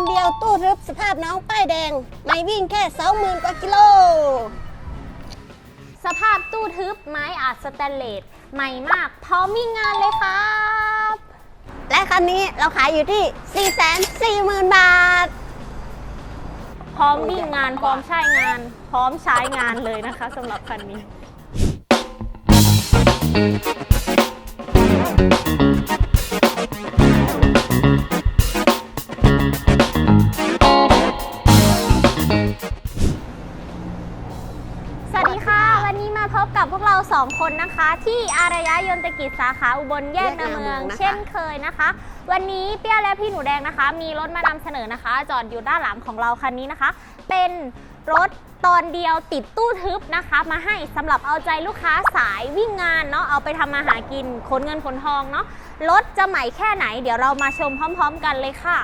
อนเดียวตู้ทึบสภาพน้องป้ายแดง ไม่วิ่งแค่ 20,000 กว่ากิโล สภาพตู้ทึบไม้อัดสแตนเลสใหม่มากพร้อมวิ่งงานเลยครับ และคันนี้เราขายอยู่ที่ 440,000 บาท พร้อมวิ่งงานพร้อมใช้งาน พร้อมใช้งานเลยนะคะสำหรับคันนี้ พบกับพวกเราสองคนนะคะ ที่อารยะยนตกิจสาขาอุบลแยกนาเมืองแยกนาเมืองนะคะเช่นเคยนะคะ วันนี้เปี้ยและพี่หนูแดงนะคะ มีรถมานำเสนอนะคะ จอดอยู่ด้านหลังของเราคันนี้นะคะ เป็นรถตอนเดียวติดตู้ทึบนะคะ มาให้สำหรับเอาใจลูกค้าสายวิ่งงานเนาะเอาไปทำมาหากินขนเงินขนทองเนาะรถจะใหม่แค่ไหน เดี๋ยวเรามาชมพร้อม ๆ กันเลยค่ะ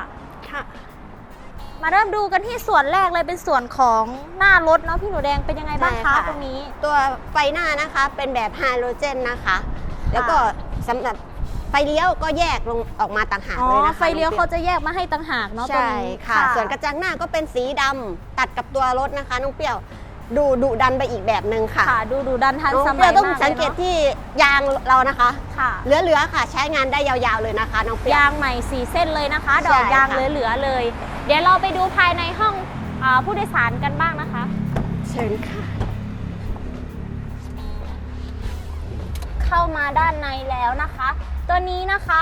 ค่ะ มาเริ่มดูกันที่ส่วนแรกเลยเป็นส่วนของหน้ารถเนาะพี่หนูแดงเป็นยังไงบ้างใช่คะค่ะ ตรงนี้ ตัวไฟหน้านะคะเป็นแบบไฮโดรเจนนะคะ แล้วก็สำหรับไฟเลี้ยวก็แยกลงออกมาต่างหากอ๋อเลยนะคะไฟเลี้ยวน้องเขาปีจะแยกมาให้ต่างหากเนาะใช่ตัวนี้ค่ะ ส่วนกระจังหน้าก็เป็นสีดำตัดกับตัวรถนะคะน้องเปรี้ยวดูดุดันไปอีกแบบหนึ่งค่ะค่ะ ดูดูดันทันน้องสเปมัรี้ยยวต้องมากสังเกตลยนที่ยางเรานะคะะค่ะ เหลือๆค่ะ ใช้งานได้ยาวๆเลยนะคะน้องเปรี้ยวยางใหม่สีเส้นเลยนะคะ ดอกใช่ยางค่ะ เหลือๆเลย เดี๋ยวเราไปดูภายในห้องอาผู้โดยสารกันบ้างนะคะ เชิญค่ะ เข้ามาด้านในแล้วนะคะ ตัวนี้นะคะ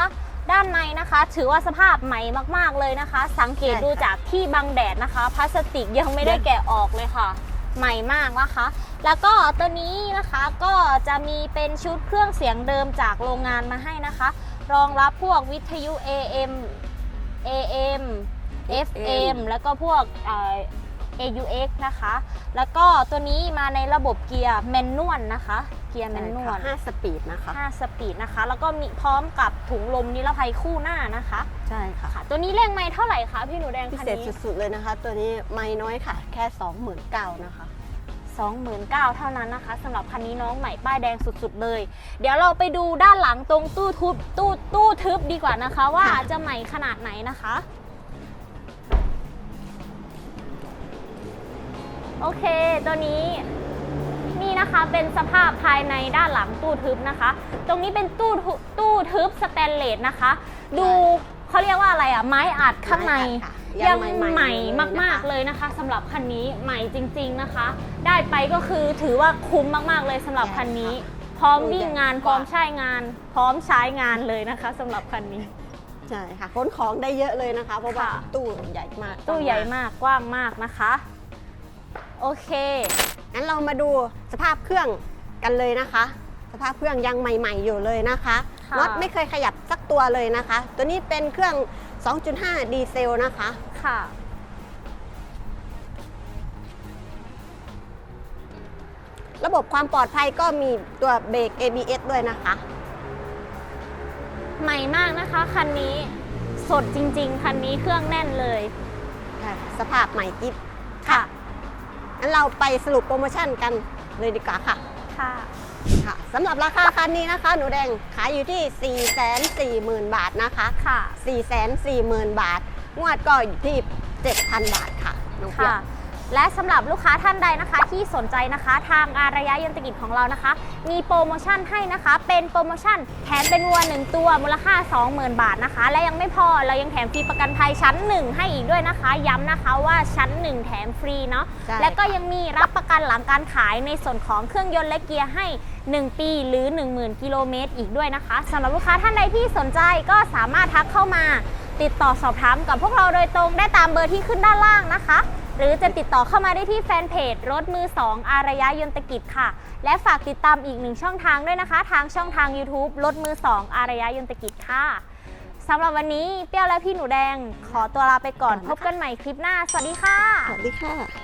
ด้านในนะคะ ถือว่าสภาพใหม่มากๆเลยนะคะ สังเกตใช่ค่ะ ดูจากที่บังแดดนะคะ พลาสติกยังไม่ได้แกะออกเลยค่ะ ใหม่มากนะคะ แล้วก็ตัวนี้นะคะก็จะมีเป็นชุดเครื่องเสียงเดิมจากโรงงานมาให้นะคะ รองรับพวกวิทยุ AM AM FM แล้วก็พวกเอ่อ AUX นะคะ แล้วก็ตัวนี้มาในระบบเกียร์แมนนวลนะคะ เกียร์แมนนวลห้าสปีดนะคะ5สปีดนะคะ แล้วก็มีพร้อมกับถุงลมนิรภัยคู่หน้านะคะ ใช่ค่ะค่ะตัวนี้เร่งไม่เท่าไหร่คะพี่หนูแดงพิคันเศษนี้สุดๆเลยนะคะ ตัวนี้ไม่น้อยค่ะ แค่ 29,000นะคะ29,000เท่านั้นนะคะสำหรับคันนี้น้องใหม่ป้ายแดงสุดๆเลย เดี๋ยวเราไปดูด้านหลังตรงตู้ทุบตู้ตู้ทึบดีกว่านะคะ ว่าค่ะจะใหม่ขนาดไหนนะคะ โอเค ตัวนี้นี่นะคะเป็นสภาพภายในด้านหลังตู้ทึบนะคะ ตรงนี้เป็นตู้ทึบตู้ทึบสแตนเลสนะคะ ดูเขาเรียกว่าอะไรอะไม้อัดข้างในไม้อัดค่ะยัยังงใหม่ๆใหม่อยู่เลยนะคะมากๆเลยนะคะสำหรับคันนี้ใหม่จริง ๆนะคะ ได้ไปก็คือถือว่าคุ้มมากๆเลยสำหรับคันนี้ พร้อมวิ่งงานพร้อมใช้งาน พร้อมใช้งานเลยนะคะสำหรับคันนี้ใช่ค่ะขนของได้เยอะเลยนะคะเพราะว่าค่ะตู้ใหญ่มาก ตู้ใหญ่มากกว้างมากนะคะ โอเค งั้นเรามาดูสภาพเครื่องกันเลยนะคะ สภาพเครื่องยังใหม่ ๆ อยู่เลยนะคะค่ะรถไม่เคยขยับสักตัวเลยนะคะ ตัวนี้เป็นเครื่อง 2.5 ดีเซลนะคะ ค่ะ ระบบความปลอดภัยก็มีตัวเบรก ABS ด้วยนะคะ ใหม่มากนะคะคันนี้ สดจริง ๆ คันนี้เครื่องแน่นเลย สภาพใหม่กิ๊บค่ะ งั้นเราไปสรุปโปรโมชั่นกันเลยดีกว่าค่ะค่ะค่ะสำหรับราคาคันนี้นะคะ หนูแดงขายอยู่ที่ 440,000 บาทนะคะค่ะ440,000 บาท งวดก็อยู่ที่ 7,000 บาทค่ะน้องเปียค่ะ และสำหรับลูกค้าท่านใดนะคะที่สนใจนะคะทางอารยะยนตกิจของเรานะคะ มีโปรโมชั่นให้นะคะ เป็นโปรโมชั่นแถมเป็นวัวหนึ่งตัวมูลค่า 20,000 บาทนะคะ และยังไม่พอเรายังแถมฟรีประกันภัยชั้น 1 ให้อีกด้วยนะคะ ย้ำนะคะว่าชั้น 1 แถมฟรีเนาะใช่ และก็ยังมีรับประกันหลังการขายในส่วนของเครื่องยนต์และเกียร์ให้ 1 ปีหรือ 10,000 กิโลเมตรอีกด้วยนะคะสำหรับลูกค้าท่านใดที่สนใจก็สามารถทักเข้ามา ติดต่อสอบถามกับพวกเราโดยตรงได้ตามเบอร์ที่ขึ้นด้านล่างนะคะ หรือจะติดต่อเข้ามาได้ที่แฟนเพจรถมือ 2 อารยะยนตกิจค่ะ และฝากติดตามอีกหนึ่งช่องทางด้วยนะคะ ทางช่องทาง YouTube รถมือ 2 อารยะยนตกิจค่ะสำหรับวันนี้เปรี้ยวและพี่หนูแดง ขอตัวลาไปก่อนพบกันใหม่คลิปหน้า สวัสดีค่ะ สวัสดีค่ะ